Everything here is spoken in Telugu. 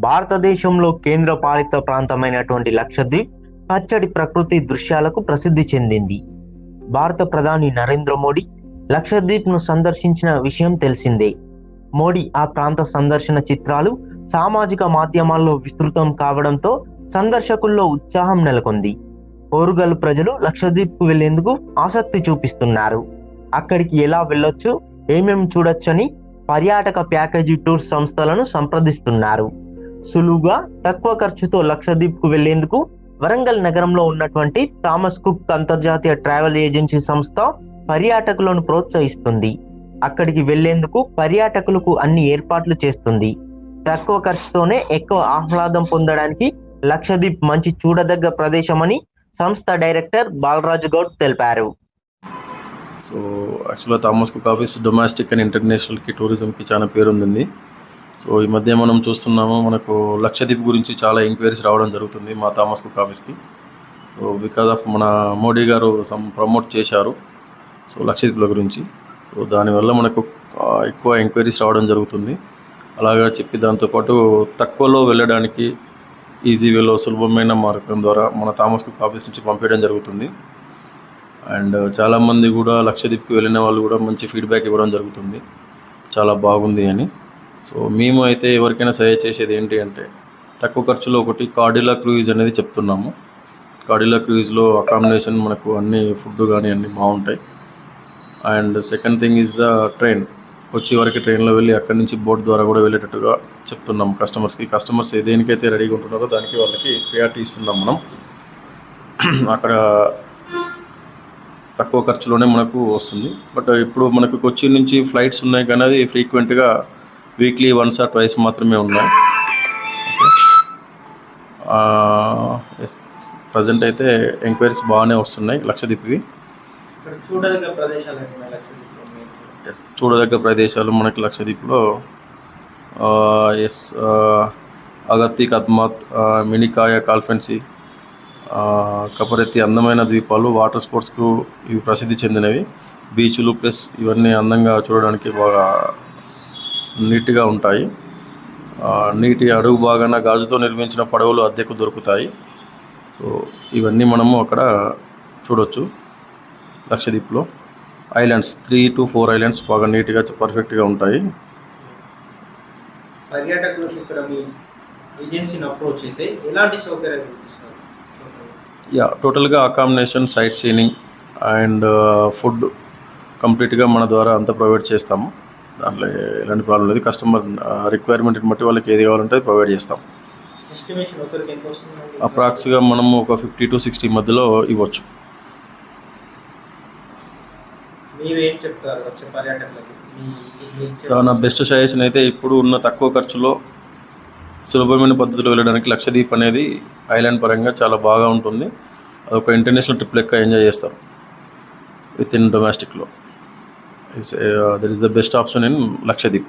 భారతదేశంలో కేంద్ర పాలిత ప్రాంతమైనటువంటి లక్షద్వీప్ పచ్చడి ప్రకృతి దృశ్యాలకు ప్రసిద్ధి చెందింది. భారత ప్రధాని నరేంద్ర మోడీ లక్షద్వీప్ను సందర్శించిన విషయం తెలిసిందే. మోడీ ఆ ప్రాంత సందర్శన చిత్రాలు సామాజిక మాధ్యమాల్లో విస్తృతం కావడంతో సందర్శకుల్లో ఉత్సాహం నెలకొంది. ఓరుగల్ ప్రజలు లక్షద్వీప్కు వెళ్ళేందుకు ఆసక్తి చూపిస్తున్నారు. అక్కడికి ఎలా వెళ్ళొచ్చు ఏమేమి చూడొచ్చని పర్యాటక ప్యాకేజీ టూర్ సంస్థలను సంప్రదిస్తున్నారు. సులువుగా తక్కువ ఖర్చుతో లక్షద్వీప్కు వెళ్ళేందుకు వరంగల్ నగరంలో ఉన్నటువంటి థామస్ కుక్ అంతర్జాతీయ ట్రావెల్ ఏజెన్సీ సంస్థ పర్యాటకులను ప్రోత్సహిస్తుంది. అక్కడికి వెళ్ళేందుకు పర్యాటకులకు అన్ని ఏర్పాట్లు చేస్తుంది. తక్కువ ఖర్చుతోనే ఎక్కువ ఆహ్లాదం పొందడానికి లక్షద్వీప్ మంచి చూడదగ్గ ప్రదేశమని సంస్థ డైరెక్టర్ బాలరాజు గౌడ్ తెలిపారు. సో యాక్చువల్గా Thomas Cook office domestic and ఇంటర్నేషనల్కి టూరిజంకి చాలా పేరు ఉంది సో ఈ మధ్య మనం చూస్తున్నాము మనకు లక్షదీప్ గురించి చాలా ఎంక్వైరీస్ రావడం జరుగుతుంది మా థామస్ కుక్ ఆఫీస్కి సో బికాజ్ ఆఫ్ మన మోడీ గారు సమ్ ప్రమోట్ చేశారు సో లక్షదీప్ల గురించి. సో దానివల్ల మనకు ఎక్కువ ఎంక్వైరీస్ రావడం జరుగుతుంది. అలాగా చెప్పి దాంతోపాటు తక్కువలో వెళ్ళడానికి ఈజీ వేలో సులభమైన మార్గం ద్వారా మన థామస్ కుక్ ఆఫీస్ నుంచి పంపించడం జరుగుతుంది. అండ్ చాలామంది కూడా లక్షదీప్కి వెళ్ళిన వాళ్ళు కూడా మంచి ఫీడ్బ్యాక్ ఇవ్వడం జరుగుతుంది. చాలా బాగుంది అని. సో మేము అయితే ఎవరికైనా సజెస్ట్ చేసేది ఏంటి అంటే తక్కువ ఖర్చులో ఒకటి కార్డిలా క్రూయిజ్ అనేది చెప్తున్నాము. కార్డిలా క్రూయిజ్లో అకామిడేషన్ మనకు అన్ని ఫుడ్ కానీ అన్నీ బాగుంటాయి. And second thing is the train వచ్చే వరకు ట్రైన్లో వెళ్ళి అక్కడి నుంచి బోట్ ద్వారా కూడా వెళ్ళేటట్టుగా చెప్తున్నాం కస్టమర్స్కి కస్టమర్స్ దేనికైతే రెడీగా ఉంటున్నారో దానికి వాళ్ళకి ప్రియారిటీ ఇస్తున్నాం మనం. అక్కడ తక్కువ ఖర్చులోనే మనకు వస్తుంది. బట్ ఇప్పుడు మనకు కొచ్చి నుంచి ఫ్లైట్స్ ఉన్నాయి కానీ అది ఫ్రీక్వెంట్గా వీక్లీ వన్స్ ఆర్ ట్వైస్ మాత్రమే ఉన్నాయి. ఎస్ ప్రజెంట్ అయితే ఎంక్వైరీస్ బాగానే వస్తున్నాయి మీకు? ఎస్ చూడదగ్గ ప్రదేశాలు మనకి లక్షద్వీప్లో ఎస్ అగత్తి కద్మాత్ మినికాయ కాల్ఫెన్సీ కపరెత్తి అందమైన ద్వీపాలు వాటర్ స్పోర్ట్స్కు ఇవి ప్రసిద్ధి చెందినవి. బీచ్లు ప్లస్ ఇవన్నీ అందంగా చూడడానికి బాగా నీట్గా ఉంటాయి. నీటి అడుగు భాగాన గాజుతో నిర్మించిన పడవలు అద్దెకు దొరుకుతాయి. సో ఇవన్నీ మనము అక్కడ చూడొచ్చు లక్షద్వీప్లో. Islands three to four islands బాగా నీట్గా పర్ఫెక్ట్గా ఉంటాయి. పర్యాటకులకు ఇక్కడ మీ ఏజెన్సీని అప్రోచ్ అయితే ఎలాంటి సౌకర్యాలు కల్పిస్తారు? యా టోటల్గా accommodation sightseeing and food కంప్లీట్గా మన ద్వారా అంతా ప్రొవైడ్ చేస్తాము. దాంట్లో ఎలాంటి ప్రాబ్లం లేదు. కస్టమర్ రిక్వైర్మెంట్ని బట్టి వాళ్ళకి ఏది కావాలంటే ప్రొవైడ్ చేస్తాం. అప్రాక్స్గా మనము ఒక ఫిఫ్టీ టు సిక్స్టీ మధ్యలో ఇవ్వచ్చు. సో నా బెస్ట్ సజెషన్ అయితే ఇప్పుడు ఉన్న తక్కువ ఖర్చులో సులభమైన పద్ధతిలో వెళ్ళడానికి లక్షద్వీప్ అనేది ఐలాండ్ పరంగా చాలా బాగా ఉంటుంది. అదొక ఇంటర్నేషనల్ ట్రిప్ లెక్క ఎంజాయ్ చేస్తారు. విత్ ఇన్ డొమెస్టిక్లో is, uh, that is the best option in Lakshadweep.